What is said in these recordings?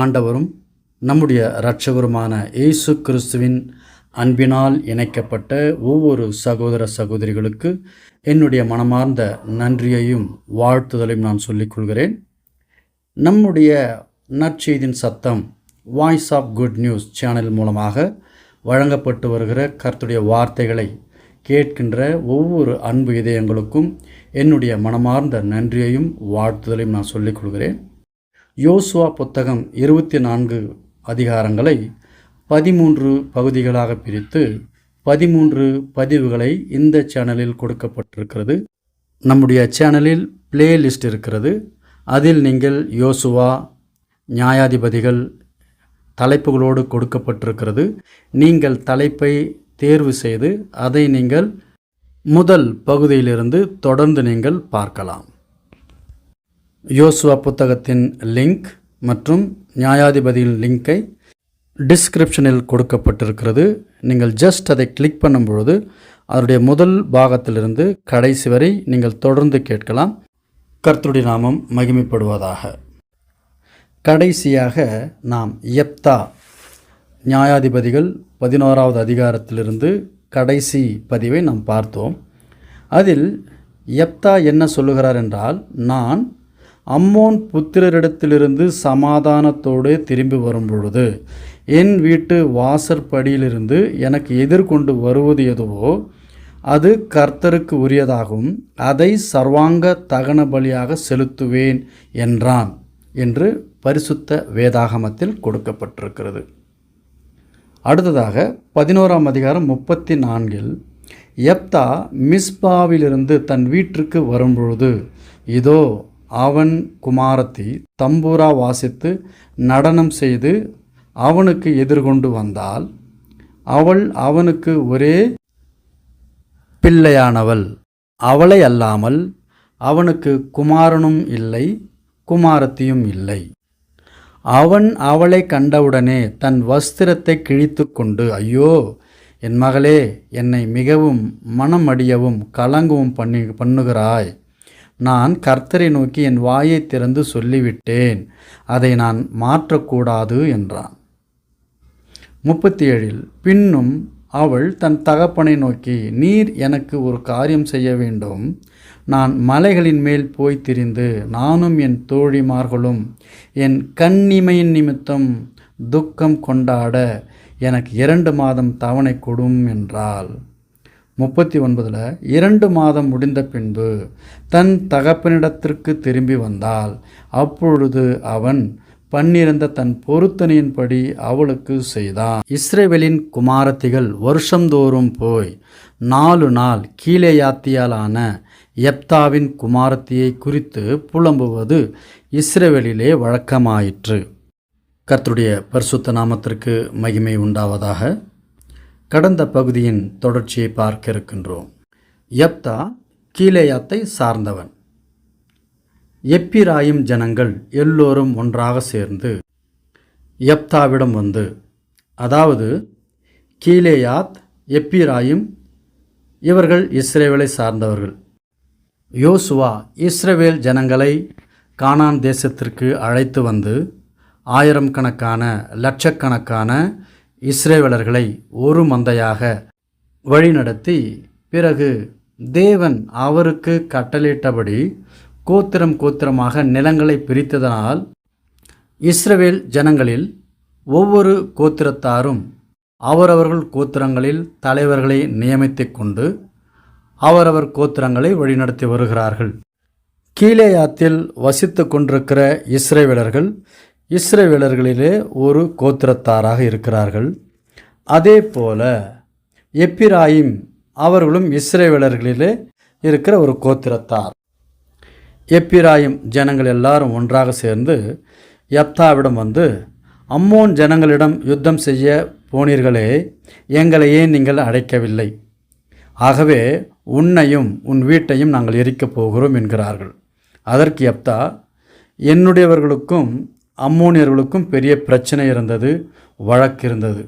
ஆண்டவரும் நம்முடைய இரட்சகருமான இயேசு கிறிஸ்துவின் அன்பினால் இணைக்கப்பட்ட ஒவ்வொரு சகோதர சகோதரிகளுக்கு என்னுடைய மனமார்ந்த நன்றியையும் வாழ்த்துதலையும் நான் சொல்லிக் கொள்கிறேன். நம்முடைய நற்செய்தின் சத்தம் voice of good news channel மூலமாக வழங்கப்பட்டு வருகிற கருத்துடைய வார்த்தைகளை கேட்கின்ற ஒவ்வொரு அன்பு இதயங்களுக்கும் என்னுடைய மனமார்ந்த நன்றியையும் வாழ்த்துதலையும் நான் சொல்லிக் கொள்கிறேன். யோசுவா புத்தகம் இருபத்தி நான்கு அதிகாரங்களை பதிமூன்று பகுதிகளாக பிரித்து பதிமூன்று பதிவுகளை இந்த சேனலில் கொடுக்கப்பட்டிருக்கிறது. நம்முடைய சேனலில் பிளேலிஸ்ட் இருக்கிறது. அதில் நீங்கள் யோசுவா நியாயாதிபதிகள் தலைப்புகளோடு கொடுக்கப்பட்டிருக்கிறது. நீங்கள் தலைப்பை தேர்வு செய்து அதை நீங்கள் முதல் பகுதியிலிருந்து தொடர்ந்து நீங்கள் பார்க்கலாம். யோசுவா புத்தகத்தின் லிங்க் மற்றும் நியாயாதிபதியின் லிங்கை டிஸ்கிரிப்ஷனில் கொடுக்கப்பட்டிருக்கிறது. நீங்கள் ஜஸ்ட் அதை கிளிக் பண்ணும் பொழுது அதனுடைய முதல் பாகத்திலிருந்து கடைசி வரை நீங்கள் தொடர்ந்து கேட்கலாம். கர்த்தருடைய நாமம் மகிமைப்படுவதாக. கடைசியாக நாம் எப்தா நியாயாதிபதிகள் பதினோராவது அதிகாரத்திலிருந்து கடைசி பதிவை நாம் பார்த்தோம். அதில் எப்தா என்ன சொல்லுகிறார் என்றால் நான் அம்மோன் புத்திரரிடத்திலிருந்து சமாதானத்தோடு திரும்பி வரும்பொழுது என் வீட்டு வாசற்படியிலிருந்து எனக்கு எதிர்கொண்டு வருவது எதுவோ அது கர்த்தருக்கு உரியதாகும். அதை சர்வாங்க தகன பலியாக செலுத்துவேன் என்றான் என்று பரிசுத்த வேதாகமத்தில் கொடுக்கப்பட்டிருக்கிறது. அடுத்ததாக பதினோராம் அதிகாரம் முப்பத்தி நான்கில் எப்தா மிஸ்பாவிலிருந்து தன் வீட்டிற்கு வரும்பொழுது இதோ அவன் குமாரத்தி தம்பூரா வாசித்து நடனம் செய்து அவனுக்கு எதிர்கொண்டு வந்தால் அவள் அவனுக்கு ஒரே பிள்ளையானவள். அவளை அல்லாமல் அவனுக்கு குமாரனும் இல்லை குமாரத்தியும் இல்லை. அவன் அவளை கண்டவுடனே தன் வஸ்திரத்தை கிழித்து கொண்டு ஐயோ என் மகளே என்னை மிகவும் மனம் அடியவும் கலங்கவும் பண்ணி பண்ணுகிறாய். நான் கர்த்தரை நோக்கி என் வாயை திறந்து சொல்லிவிட்டேன். அதை நான் மாற்றக்கூடாது என்றான். முப்பத்தி ஏழில் பின்னும் அவள் தன் தகப்பனை நோக்கி நீர் எனக்கு ஒரு காரியம் செய்ய வேண்டும். நான் மலைகளின் மேல் போய் திரிந்து நானும் என் தோழிமார்களும் என் கண்ணிமையின் நிமித்தம் துக்கம் கொண்டாட எனக்கு இரண்டு மாதம் தவணை கொடும் என்றாள். முப்பத்தி ஒன்பதில் இரண்டு மாதம் முடிந்த பின்பு தன் தகப்பனிடத்திற்கு திரும்பி வந்தால் அப்பொழுது அவன் பன்னிருந்த தன் பொருத்தனையின்படி அவளுக்கு செய்தான். இஸ்ரேவேலின் குமாரத்திகள் வருஷந்தோறும் போய் நாலு நாள் கீழே யாத்தியாலான எப்தாவின் குமாரத்தியை குறித்து புலம்புவது இஸ்ரேவேலிலே வழக்கமாயிற்று. கர்த்துடைய பரிசுத்த நாமத்திற்கு மகிமை உண்டாவதாக. கடந்த பகுதியின் தொடர்ச்சியை பார்க்க இருக்கின்றோம் எப்தா கீழேயாத்தை சார்ந்தவன். எப்பிராயும் ஜனங்கள் எல்லோரும் ஒன்றாக சேர்ந்து எப்தாவிடம் வந்து அதாவது கீலேயாத் எப்பிராயும் இவர்கள் இஸ்ரேவேலை சார்ந்தவர்கள். யோசுவா இஸ்ரேவேல் ஜனங்களை கானான் தேசத்திற்கு அழைத்து வந்து ஆயிரம் கணக்கான லட்சக்கணக்கான இஸ்ரேவேலர்களை ஒரு மந்தையாக வழிநடத்தி பிறகு தேவன் அவருக்கு கட்டளையிட்டபடி கோத்திரம் கோத்திரமாக நிலங்களை பிரித்ததனால் இஸ்ரவேல் ஜனங்களில் ஒவ்வொரு கோத்திரத்தாரும் அவரவர்கள் கோத்திரங்களில் தலைவர்களை நியமித்து கொண்டு அவரவர் கோத்திரங்களை வழிநடத்தி வருகிறார்கள். கீழேயாத்தில் வசித்து கொண்டிருக்கிற இஸ்ரேவேலர்கள் இஸ்ரேவேலர்களிலே ஒரு கோத்திரத்தாராக இருக்கிறார்கள். அதே போல எப்பிராயிம் அவர்களும் இஸ்ரேவேலர்களிலே இருக்கிற ஒரு கோத்திரத்தார். எப்பிராயிம் ஜனங்கள் எல்லாரும் ஒன்றாக சேர்ந்து யப்தாவிடம் வந்து அம்மோன் ஜனங்களிடம் யுத்தம் செய்ய போனீர்களே எங்களை ஏன் நீங்கள் அழைக்கவில்லை ஆகவே உன்னையும் உன் வீட்டையும் நாங்கள் எரிக்கப் போகிறோம் என்கிறார்கள். அதற்கு யப்தா என்னுடையவர்களுக்கும் அம்மோனியர்களுக்கும் பெரிய பிரச்சனை இருந்தது வழக்கு இருந்தது.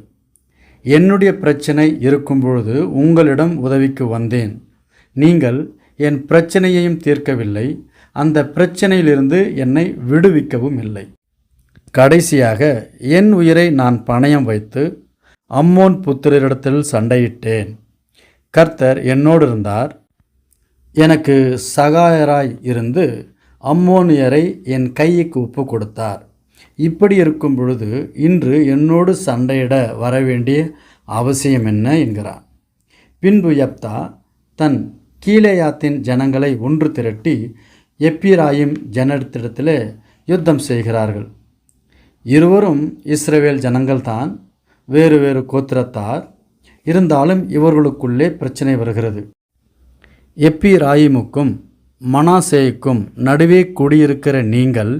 என்னுடைய பிரச்சனை இருக்கும் பொழுது உங்களிடம் உதவிக்கு வந்தேன். நீங்கள் என் பிரச்சனையையும் தீர்க்கவில்லை அந்த பிரச்சனையிலிருந்து என்னை விடுவிக்கவும் இல்லை. கடைசியாக என் உயிரை நான் பணயம் வைத்து அம்மோன் புத்திரரிடத்தில் சண்டையிட்டேன். கர்த்தர் என்னோடு இருந்தார். எனக்கு சகாயராய் இருந்து அம்மோனியரை என் கைக்கு ஒப்பு கொடுத்தார். இப்படி இருக்கும் பொழுது இன்று என்னோடு சண்டையிட வர வேண்டிய அவசியம் என்ன என்கிறார். பின்பு யப்தா தன் கீலேயாத்தின் ஜனங்களை ஒன்று திரட்டி எப்பிராயிம் ஜனத்திடத்திலே யுத்தம் செய்கிறார்கள். இருவரும் இஸ்ரவேல் ஜனங்கள்தான் வேறு வேறு கோத்திரத்தார் இருந்தாலும் இவர்களுக்குள்ளே பிரச்சனை வருகிறது. எப்பிராயிமுக்கும் மனாசேய்க்கும் நடுவே குடியிருக்கிற நீங்கள்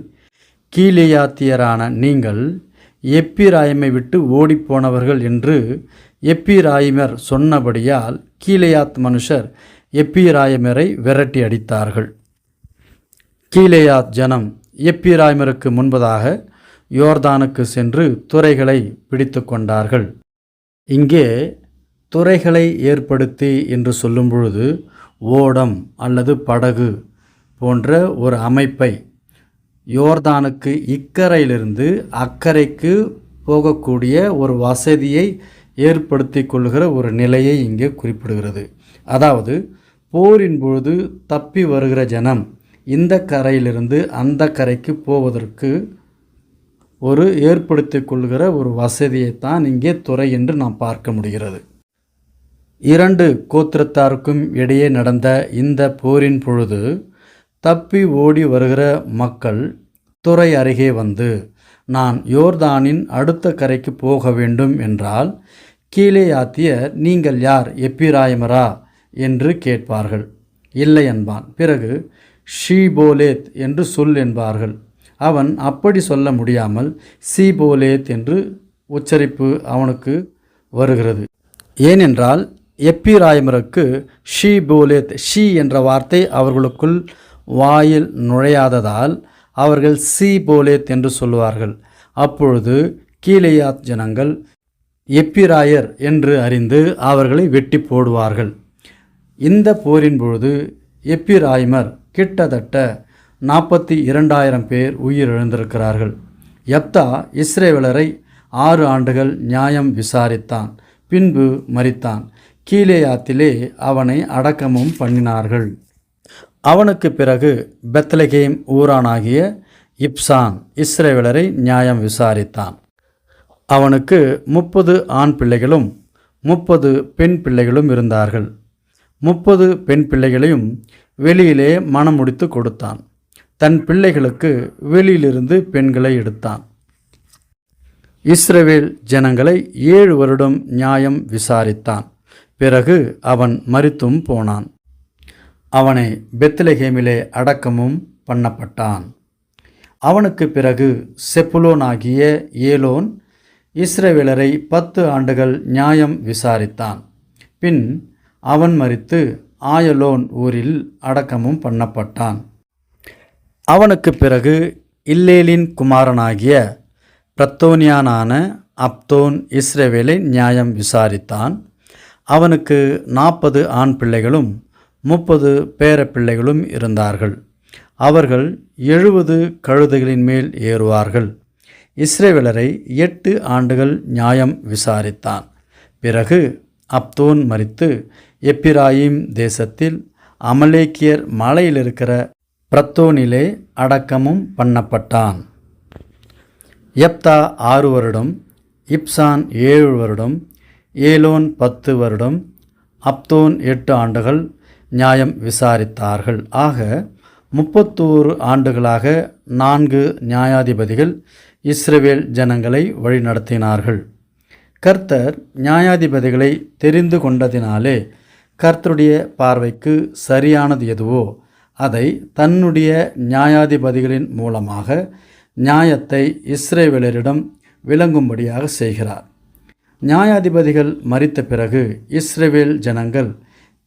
கீலேயாத்தியரான நீங்கள் எப்பிராயமை விட்டு ஓடிப்போனவர்கள் என்று எப்பிராயிமர் சொன்னபடியால் கீழேயாத் மனுஷர் எப்பிராயமரை விரட்டி அடித்தார்கள். கீலேயாத் ஜனம் எப்பிராயமருக்கு முன்பதாக யோர்தானுக்கு சென்று துறைகளை பிடித்து கொண்டார்கள். இங்கே துறைகளை ஏற்படுத்தி என்று சொல்லும் பொழுது ஓடம் அல்லது படகு போன்ற ஒரு அமைப்பை யோர்தானுக்கு இக்கரையிலிருந்து அக்கறைக்கு போகக்கூடிய ஒரு வசதியை ஏற்படுத்தி கொள்கிற ஒரு நிலையை இங்கே குறிப்பிடுகிறது. அதாவது போரின் பொழுது தப்பி வருகிற ஜனம் இந்த கரையிலிருந்து அந்த கரைக்கு போவதற்கு ஒரு ஏற்படுத்தி கொள்கிற ஒரு வசதியைத்தான் இங்கே துறை என்று நாம் பார்க்க முடிகிறது. இரண்டு கோத்திரத்தாருக்கும் இடையே நடந்த இந்த போரின் பொழுது தப்பி ஓடி வருகிற மக்கள் துறை அருகே வந்து நான் யோர்தானின் அடுத்த கரைக்கு போக வேண்டும் என்றால் கீழே ஆத்திய நீங்கள் யார் எப்பிராயமரா? என்று கேட்பார்கள். இல்லை என்பான். பிறகு ஷீபோலேத் என்று சொல் என்பார்கள். அவன் அப்படி சொல்ல முடியாமல் சீபோலேத் என்று உச்சரிப்பு அவனுக்கு வருகிறது. ஏனென்றால் எப்பிராயமருக்கு ஷீ போலேத் ஷீ என்ற வார்த்தை அவர்களுக்குள் வாயில் நுழையாததால் அவர்கள் சி போலேத் என்று சொல்லுவார்கள். அப்பொழுது கீலேயாத் ஜனங்கள் எப்பிராயர் என்று அறிந்து அவர்களை வெட்டி போடுவார்கள். இந்த போரின் பொழுது எப்பிராய்மர் கிட்டத்தட்ட நாற்பத்தி இரண்டாயிரம் பேர் உயிரிழந்திருக்கிறார்கள். யப்தா இஸ்ரேவலரை ஆறு ஆண்டுகள் நியாயம் விசாரித்தான் பின்பு மறித்தான் கீலேயாத்திலே அவனை அடக்கமும் பண்ணினார்கள். அவனுக்கு பிறகு பெத்லகேம் ஊரானாகிய இப்சான் இஸ்ரேவேலரை நியாயம் விசாரித்தான். அவனுக்கு முப்பது ஆண் பிள்ளைகளும் முப்பது பெண் பிள்ளைகளும் இருந்தார்கள். முப்பது பெண் பிள்ளைகளையும் வெளியிலே மனம் முடித்து கொடுத்தான். தன் பிள்ளைகளுக்கு வெளியிலிருந்து பெண்களை எடுத்தான். இஸ்ரவேல் ஜனங்களை ஏழு வருடம் நியாயம் விசாரித்தான். பிறகு அவன் மரித்தும் போனான். அவனை பெத்லஹேமிலே அடக்கமும் பண்ணப்பட்டான். அவனுக்கு பிறகு செப்புலோனாகிய ஏலோன் இஸ்ரவேலரை பத்து ஆண்டுகள் நியாயம் விசாரித்தான். பின் அவன் மறித்து ஆயலோன் ஊரில் அடக்கமும் பண்ணப்பட்டான். அவனுக்கு பிறகு இல்லேலின் குமாரனாகிய பிரத்தோனியானான அப்தோன் இஸ்ரேவேலை நியாயம் விசாரித்தான். அவனுக்கு நாற்பது ஆண் பிள்ளைகளும் முப்பது பேரப்பிள்ளைகளும் இருந்தார்கள். அவர்கள் எழுபது கழுதைகளின் மேல் ஏறுவார்கள். இஸ்ரேவேலரை எட்டு ஆண்டுகள் நியாயம் விசாரித்தான். பிறகு அப்தோன் மரித்து எப்பிராயிம் தேசத்தில் அமலேக்கியர் மலையில் இருக்கிற பிரத்தோனிலே அடக்கமும் பண்ணப்பட்டான். எப்தா ஆறு வருடம் இப்சான் ஏழு வருடம் ஏலோன் பத்து வருடம் அப்தோன் எட்டு ஆண்டுகள் நியாயம் விசாரித்தார்கள். ஆக முப்பத்தோரு ஆண்டுகளாக நான்கு நியாயாதிபதிகள் இஸ்ரவேல் ஜனங்களை வழிநடத்தினார்கள். கர்த்தர் நியாயாதிபதிகளை தெரிந்து கொண்டதினாலே கர்த்தருடைய பார்வைக்கு சரியானது எதுவோ அதை தன்னுடைய நியாயாதிபதிகளின் மூலமாக நியாயத்தை இஸ்ரேவேலரிடம் விளங்கும்படியாக செய்கிறார். நியாயாதிபதிகள் மறித்த பிறகு இஸ்ரேவேல் ஜனங்கள்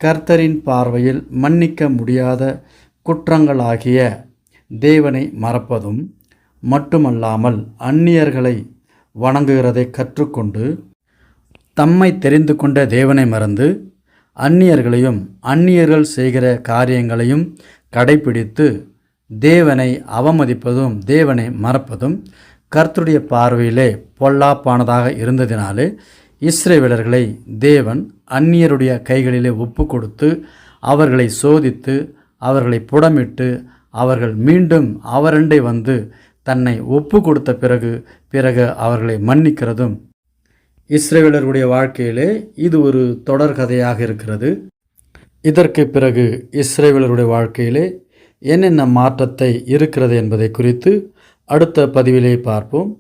கர்த்தரின் பார்வையில் மன்னிக்க முடியாத குற்றங்களாகிய தேவனை மறப்பதும் மட்டுமல்லாமல் அந்நியர்களை வணங்குகிறதை கற்றுக்கொண்டு தம்மை தெரிந்து கொண்ட தேவனை மறந்து அந்நியர்களையும் அந்நியர்கள் செய்கிற காரியங்களையும் கடைபிடித்து தேவனை அவமதிப்பதும் தேவனை மறப்பதும் கர்த்தருடைய பார்வையிலே பொல்லாப்பானதாக இருந்ததினாலே இஸ்ரேவேலர்களை தேவன் அந்நியருடைய கைகளிலே ஒப்பு கொடுத்து அவர்களை சோதித்து அவர்களை புடமிட்டு அவர்கள் மீண்டும் அவரண்டை வந்து தன்னை ஒப்பு கொடுத்த பிறகு பிறகு அவர்களை மன்னிக்கிறதும். இஸ்ரேவேலருடைய வாழ்க்கையிலே இது ஒரு தொடர்கதையாக இருக்கிறது. இதற்கு பிறகு இஸ்ரேவேலருடைய வாழ்க்கையிலே என்னென்ன மாற்றத்தை இருக்கிறது என்பதை குறித்து அடுத்த பதிவிலே பார்ப்போம்.